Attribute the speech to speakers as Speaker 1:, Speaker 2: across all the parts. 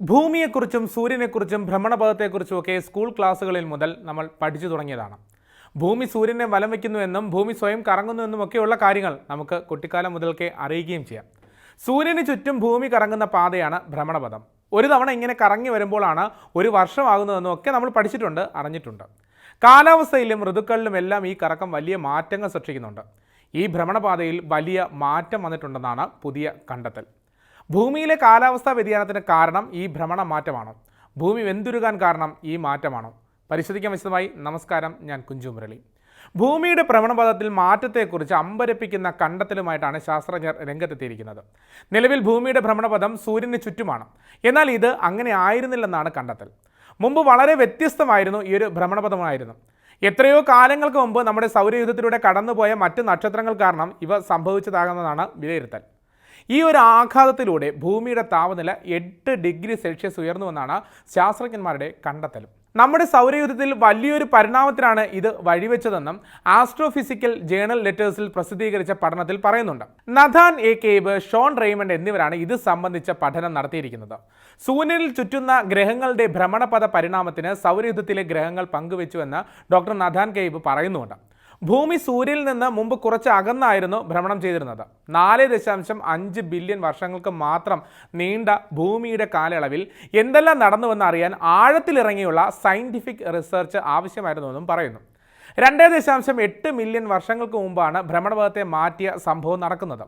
Speaker 1: ഭൂമിയെക്കുറിച്ചും സൂര്യനെക്കുറിച്ചും ഭ്രമണപഥത്തെക്കുറിച്ചും ഒക്കെ സ്കൂൾ ക്ലാസ്സുകളിൽ മുതൽ നമ്മൾ പഠിച്ചു തുടങ്ങിയതാണ്. ഭൂമി സൂര്യനെ വലം വയ്ക്കുന്നുവെന്നും ഭൂമി സ്വയം കറങ്ങുന്നുവെന്നും ഒക്കെയുള്ള കാര്യങ്ങൾ നമുക്ക് കുട്ടിക്കാലം മുതൽക്കേ അറിയുകയും ചെയ്യാം. സൂര്യന് ചുറ്റും ഭൂമി കറങ്ങുന്ന പാതയാണ് ഭ്രമണപഥം ഒരു തവണ ഇങ്ങനെ കറങ്ങി വരുമ്പോഴാണ് ഒരു വർഷമാകുന്നതെന്നും ഒക്കെ നമ്മൾ പഠിച്ചിട്ടുണ്ട് അറിഞ്ഞിട്ടുണ്ട്. കാലാവസ്ഥയിലും ഋതുക്കളിലും എല്ലാം ഈ കറക്കം വലിയ മാറ്റങ്ങൾ സൃഷ്ടിക്കുന്നുണ്ട്. ഈ ഭ്രമണപാതയിൽ വലിയ മാറ്റം വന്നിട്ടുണ്ടെന്നാണ് പുതിയ കണ്ടെത്തൽ. ഭൂമിയിലെ കാലാവസ്ഥാ വ്യതിയാനത്തിന് കാരണം ഈ ഭ്രമണ മാറ്റമാണോ ഭൂമി വെന്തുരുകാൻ കാരണം ഈ മാറ്റമാണോ? പരിശോധിക്കാൻ വിശദമായി നമസ്കാരം ഞാൻ കുഞ്ചു മുരളി. ഭൂമിയുടെ ഭ്രമണപഥത്തിൽ മാറ്റത്തെക്കുറിച്ച് അമ്പരപ്പിക്കുന്ന കണ്ടെത്തലുമായിട്ടാണ് ശാസ്ത്രജ്ഞർ രംഗത്തെത്തിയിരിക്കുന്നത്. നിലവിൽ ഭൂമിയുടെ ഭ്രമണപഥം സൂര്യന് ചുറ്റുമാണ്. എന്നാൽ ഇത് അങ്ങനെ ആയിരുന്നില്ലെന്നാണ് കണ്ടെത്തൽ. മുമ്പ് വളരെ വ്യത്യസ്തമായിരുന്നു ഈ ഒരു ഭ്രമണപഥമായിരുന്നു. എത്രയോ കാലങ്ങൾക്ക് മുമ്പ് നമ്മുടെ സൗരയൂഥത്തിലൂടെ കടന്നുപോയ മറ്റ് നക്ഷത്രങ്ങൾ കാരണം ഇവ സംഭവിച്ചതാകുന്നതാണ് വിലയിരുത്തൽ. ഈ ഒരു ആഘാതത്തിലൂടെ ഭൂമിയുടെ താപനില എട്ട് ഡിഗ്രി സെൽഷ്യസ് ഉയർന്നുവെന്നാണ് ശാസ്ത്രജ്ഞന്മാരുടെ കണ്ടെത്തലും. നമ്മുടെ സൗരയുദ്ധത്തിൽ വലിയൊരു പരിണാമത്തിനാണ് ഇത് വഴിവെച്ചതെന്നും ആസ്ട്രോഫിസിക്കൽ ജേണൽ ലെറ്റേഴ്സിൽ പ്രസിദ്ധീകരിച്ച പഠനത്തിൽ പറയുന്നുണ്ട്. Nathan A. Cabe Sean Raymond എന്നിവരാണ് ഇത് സംബന്ധിച്ച പഠനം നടത്തിയിരിക്കുന്നത്. സൂര്യനിൽ ചുറ്റുന്ന ഗ്രഹങ്ങളുടെ ഭ്രമണപഥ പരിണാമത്തിന് സൗരയുദ്ധത്തിലെ ഗ്രഹങ്ങൾ പങ്കുവെച്ചുവെന്ന് ഡോക്ടർ നഥാൻ കേബ് പറയുന്നുണ്ട് ഭൂമി സൂര്യനിൽ നിന്ന് മുമ്പ് കുറച്ച് അകന്നായിരുന്നു ഭ്രമണം ചെയ്തിരുന്നത്. നാല് ദശാംശം അഞ്ച് ബില്യൺ വർഷങ്ങൾക്ക് മാത്രം നീണ്ട ഭൂമിയുടെ കാലയളവിൽ എന്തെല്ലാം നടന്നുവെന്ന് അറിയാൻ ആഴത്തിലിറങ്ങിയുള്ള സയന്റിഫിക് റിസർച്ച് ആവശ്യമായിരുന്നുവെന്നും പറയുന്നു. രണ്ട് ദശാംശം എട്ട് മില്യൺ വർഷങ്ങൾക്ക് മുമ്പാണ് ഭ്രമണപഥത്തെ മാറ്റിയ സംഭവം നടക്കുന്നത്.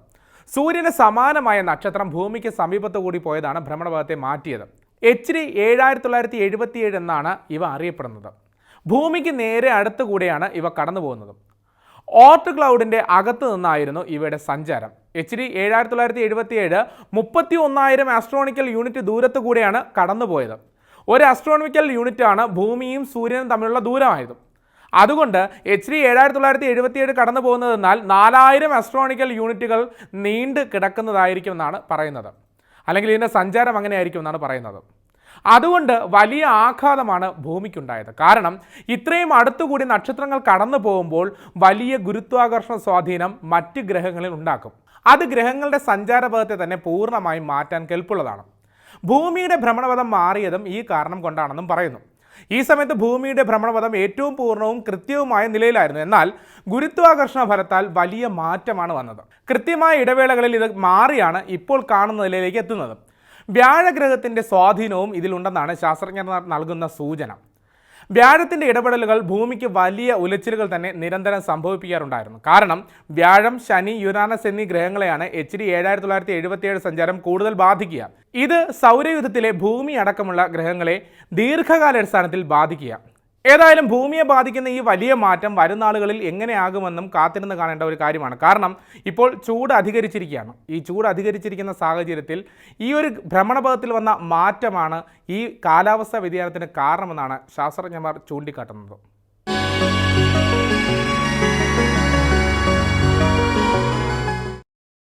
Speaker 1: സൂര്യന് സമാനമായ നക്ഷത്രം ഭൂമിക്ക് സമീപത്തു കൂടി പോയതാണ് ഭ്രമണപഥത്തെ മാറ്റിയത്. എച്ച് ഡി ഏഴായിരത്തി തൊള്ളായിരത്തി എഴുപത്തിയേഴ് എന്നാണ് ഇവ അറിയപ്പെടുന്നത്. ഭൂമിക്ക് നേരെ അടുത്ത് കൂടെയാണ് ഇവ കടന്നു പോകുന്നത്. ഓർട്ട് ക്ലൗഡിന്റെ അകത്ത് നിന്നായിരുന്നു ഇവയുടെ സഞ്ചാരം. എച്ച് ഡി ഏഴായിരത്തി തൊള്ളായിരത്തി എഴുപത്തിയേഴ് മുപ്പത്തി ഒന്നായിരം ആസ്ട്രോണിക്കൽ യൂണിറ്റ് ദൂരത്ത് കൂടെയാണ് കടന്നുപോയത് ഒരു ആസ്ട്രോണമിക്കൽ യൂണിറ്റാണ് ഭൂമിയും സൂര്യനും തമ്മിലുള്ള ദൂരമായത്. അതുകൊണ്ട് എച്ച് ഡി ഏഴായിരത്തി തൊള്ളായിരത്തി എഴുപത്തിയേഴ് കടന്നു പോകുന്നതെന്നാൽ നാലായിരം ആസ്ട്രോണിക്കൽ യൂണിറ്റുകൾ നീണ്ട് കിടക്കുന്നതായിരിക്കും എന്നാണ് പറയുന്നത്. അല്ലെങ്കിൽ ഇതിന്റെ സഞ്ചാരം അങ്ങനെയായിരിക്കും എന്നാണ് പറയുന്നത്. അതുകൊണ്ട് വലിയ ആഘാതമാണ് ഭൂമിക്കുണ്ടായത്. കാരണം ഇത്രയും അടുത്തുകൂടി നക്ഷത്രങ്ങൾ കടന്നു പോകുമ്പോൾ വലിയ ഗുരുത്വാകർഷണ സ്വാധീനം മറ്റ് ഗ്രഹങ്ങളിൽ ഉണ്ടാക്കും. അത് ഗ്രഹങ്ങളുടെ സഞ്ചാരപഥത്തെ തന്നെ പൂർണമായും മാറ്റാൻ കെൽപ്പുള്ളതാണ്. ഭൂമിയുടെ ഭ്രമണപഥം മാറിയതും ഈ കാരണം കൊണ്ടാണെന്നും പറയുന്നു. ഈ സമയത്ത് ഭൂമിയുടെ ഭ്രമണപഥം ഏറ്റവും പൂർണവും കൃത്യവുമായ നിലയിലായിരുന്നു. എന്നാൽ ഗുരുത്വാകർഷണ ഫലത്താൽ വലിയ മാറ്റമാണ് വന്നത്. കൃത്യമായ ഇടവേളകളിൽ ഇത് മാറിയാണ് ഇപ്പോൾ കാണുന്ന നിലയിലേക്ക് എത്തുന്നത്. വ്യാഴഗ്രഹത്തിന്റെ സ്വാധീനവും ഇതിലുണ്ടെന്നാണ് ശാസ്ത്രജ്ഞർ നൽകുന്ന സൂചന. വ്യാഴത്തിന്റെ ഇടപെടലുകൾ ഭൂമിക്ക് വലിയ ഉലച്ചിലുകൾ തന്നെ നിരന്തരം സംഭവിപ്പിക്കാറുണ്ടായിരുന്നു. കാരണം വ്യാഴം ശനി യുറാനസ് എന്നീ ഗ്രഹങ്ങളെയാണ് എച്ച് ഡി ഏഴായിരത്തി തൊള്ളായിരത്തി എഴുപത്തിയേഴ് സഞ്ചാരം കൂടുതൽ ബാധിക്കുക. ഇത് സൗരയൂഥത്തിലെ ഭൂമി അടക്കമുള്ള ഗ്രഹങ്ങളെ ദീർഘകാലാടിസ്ഥാനത്തിൽ ബാധിക്കുക. ഏതായാലും ഭൂമിയെ ബാധിക്കുന്ന ഈ വലിയ മാറ്റം വരും നാളുകളിൽ എങ്ങനെയാകുമെന്നും കാത്തിരുന്ന് കാണേണ്ട ഒരു കാര്യമാണ്. കാരണം ഇപ്പോൾ ചൂട് അധികരിച്ചിരിക്കുകയാണ്. ഈ ചൂട് അധികരിച്ചിരിക്കുന്ന സാഹചര്യത്തിൽ ഈ ഒരു ഭ്രമണപഥത്തിൽ വന്ന മാറ്റമാണ് ഈ കാലാവസ്ഥാ വ്യതിയാനത്തിന് കാരണമെന്നാണ് ശാസ്ത്രജ്ഞന്മാർ ചൂണ്ടിക്കാട്ടുന്നത്.